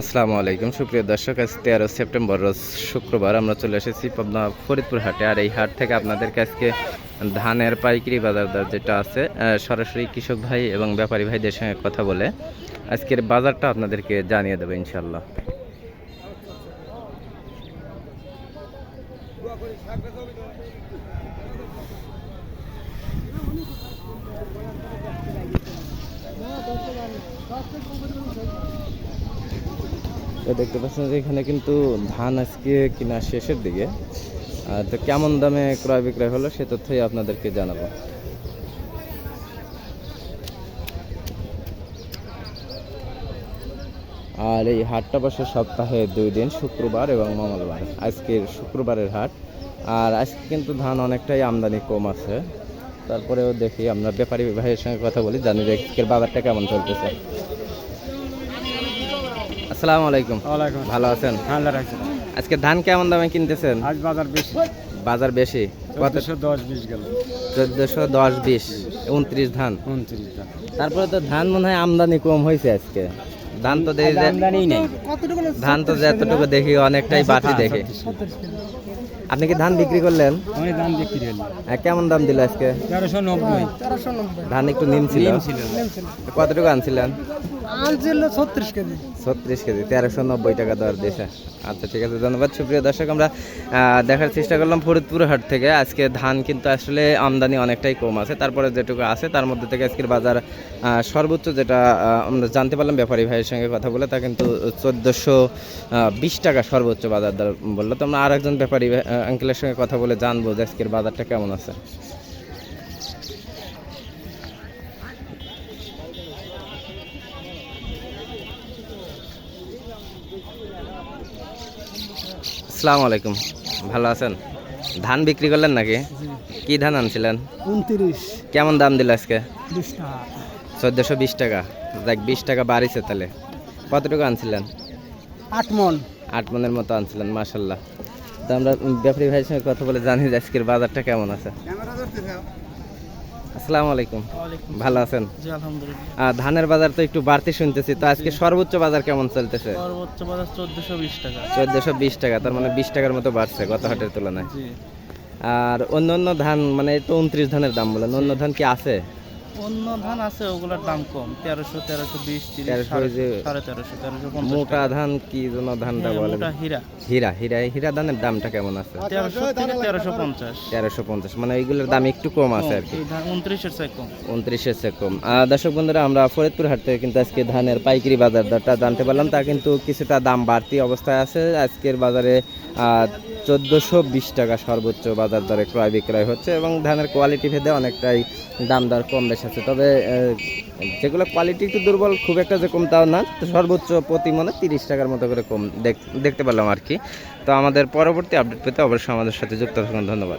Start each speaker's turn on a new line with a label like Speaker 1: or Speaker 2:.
Speaker 1: আসসালামু আলাইকুম। সুপ্রিয় দর্শক, আজ তেরো সেপ্টেম্বর, রোজ শুক্রবার আমরা চলে এসেছি পাবনা ফরিদপুর হাটে। আর এই হাট থেকে আপনাদেরকে আজকে ধানের পাইকারি বাজার দর যেটা আছে সরাসরি কৃষক ভাই এবং ব্যাপারী ভাইদের সঙ্গে কথা বলে আজকের বাজারটা আপনাদেরকে জানিয়ে দেবো ইনশাল্লাহ দেখতে পাচ্ছেন যে এখানে কিন্তু ধান আজকে কিনা শেষের দিকে। তো কেমন দামে ক্রয় বিক্রয় হলো সে তথ্যই আপনাদেরকে জানাব। আর এই হাটটা বসে সপ্তাহে দুই দিন, শুক্রবার এবং মঙ্গলবার। আজকের শুক্রবারের হাট। আর আজকে কিন্তু ধান অনেকটাই আমদানি কম আছে। তারপরেও দেখি আমরা ব্যাপারী ভাইয়ের সঙ্গে কথা বলি, জানি যে বাজারটা কেমন চলতেছে। আসসালামু আলাইকুম।
Speaker 2: ওয়ালাইকুম
Speaker 1: ভালো আছেন?
Speaker 2: হ্যাঁ রাখছি
Speaker 1: আজকে ধান কেমন দামে কিনতেছেন?
Speaker 2: আজ বাজার বেশি।
Speaker 1: বাজার বেশি? কত?
Speaker 2: চোদ্দশো দশ বিশ গেল।
Speaker 1: চোদ্দশো দশ বিশ উনত্রিশ ধান।
Speaker 2: উনত্রিশ ধান।
Speaker 1: তারপরে তো ধান মনে হয় আমদানি কম হয়েছে আজকে। ধান তো দেখি ধান তো যতটুকু দেখি অনেকটাই বাড়তি দেখি। আপনি কি ধান বিক্রি করলেন?
Speaker 2: আমি দাম বিক্রি
Speaker 1: হ্যাঁ, কেমন দাম দিল আজকে?
Speaker 2: তেরোশো নব্বই।
Speaker 1: ধান একটু নিম ছিল। কতটুকু আনছিলেন?
Speaker 2: ছত্রিশ কেজি।
Speaker 1: ছত্রিশ কেজি তেরোশো নব্বই টাকা দর দিয়েছে। আচ্ছা ঠিক আছে ধন্যবাদ। সুপ্রিয় দর্শক আমরা দেখার চেষ্টা করলাম ফরিদপুর হাট থেকে। আজকে ধান কিন্তু আসলে আমদানি অনেকটাই কম আছে। তারপরে যেটুকু আছে তার মধ্যে থেকে আজকের বাজার সর্বোচ্চ যেটা আমরা জানতে পারলাম ব্যাপারী ভাইয়ের সঙ্গে কথা বলে তা কিন্তু চোদ্দোশো বিশ টাকা সর্বোচ্চ বাজার দর বলল। তো আমরা আর একজন ব্যাপারী আঙ্কেলের সঙ্গে কথা বলে জানব যে আজকের বাজারটা কেমন আছে। আসসালামু আলাইকুম। ভালো আছেন? ধান বিক্রি করলেন নাকি? কি ধান আনছিলেন?
Speaker 2: উনত্রিশ।
Speaker 1: কেমন দাম দিল আজকে? চোদ্দশো বিশ টাকা। দেখ বিশ টাকা বাড়িছে তাহলে। কতটুকু আনছিলেন?
Speaker 2: আট মন।
Speaker 1: আট মনের মতো আনছিলেন মাসাল্লাহ তো আমরা ব্যাপারী ভাইয়ের সঙ্গে কথা বলে জানি যে আজকের বাজারটা কেমন আছে। আসসালামু আলাইকুম। ভালো আছেন?
Speaker 2: জি আলহামদুলিল্লাহ।
Speaker 1: ধানের বাজার তো একটু বাড়তি শুনতেছি তো আজকে সর্বোচ্চ বাজার কেমন চলতেছে?
Speaker 2: সর্বোচ্চ বাজার চোদ্দশো বিশ টাকা।
Speaker 1: চোদ্দোশো বিশ টাকা তার মানে বিশ টাকার মতো বাড়ছে গত হাটের তুলনায়। আর অন্য অন্য ধান মানে এই তো উনত্রিশ ধানের দাম বলেন অন্য ধান কি আছে?
Speaker 2: অন্য ধান আছে ওগুলোর দাম কম। তেরোশো তেরোশো বিশ তিরিশ সাড়ে তেরোশো তেরোশো
Speaker 1: মোটা ধান কি জন্য ধানটা
Speaker 2: হ্যাঁ,
Speaker 1: বলে?
Speaker 2: মোটা হীরা।
Speaker 1: হীরা হীরা হীরা ধানের দামটা কেমন আছে?
Speaker 2: তেরোশো থেকে তেরোশো পঞ্চাশ।
Speaker 1: তেরোশো পঞ্চাশ মানে এইগুলোর দাম একটু কম আছে আর কি।
Speaker 2: উনত্রিশের চেয়ে কম।
Speaker 1: উনত্রিশের চেয়ে কম। দর্শক বন্ধুরা আমরা ফরিদপুর হাট থেকে কিন্তু আজকে ধানের পাইকারি বাজার দরটা জানতে পারলাম। তা কিন্তু কিছুটা দাম বাড়তি অবস্থায় আছে। আজকের বাজারে চোদ্দোশো বিশ টাকা সর্বোচ্চ বাজার দরে ক্রয় বিক্রয় হচ্ছে এবং ধানের কোয়ালিটি ভেদে অনেকটাই দাম দর কম বেশ আছে। তবে যেগুলো কোয়ালিটি একটু দুর্বল, খুব একটা যে কম তাও না, তো সর্বোচ্চ প্রতি মনে তিরিশ টাকার মতো করে কম দেখ- দেখতে পেলাম আর কি। তো আমাদের পরবর্তী আপডেট পেতে অবশ্যই আমাদের সাথে যুক্ত থাকুন। ধন্যবাদ।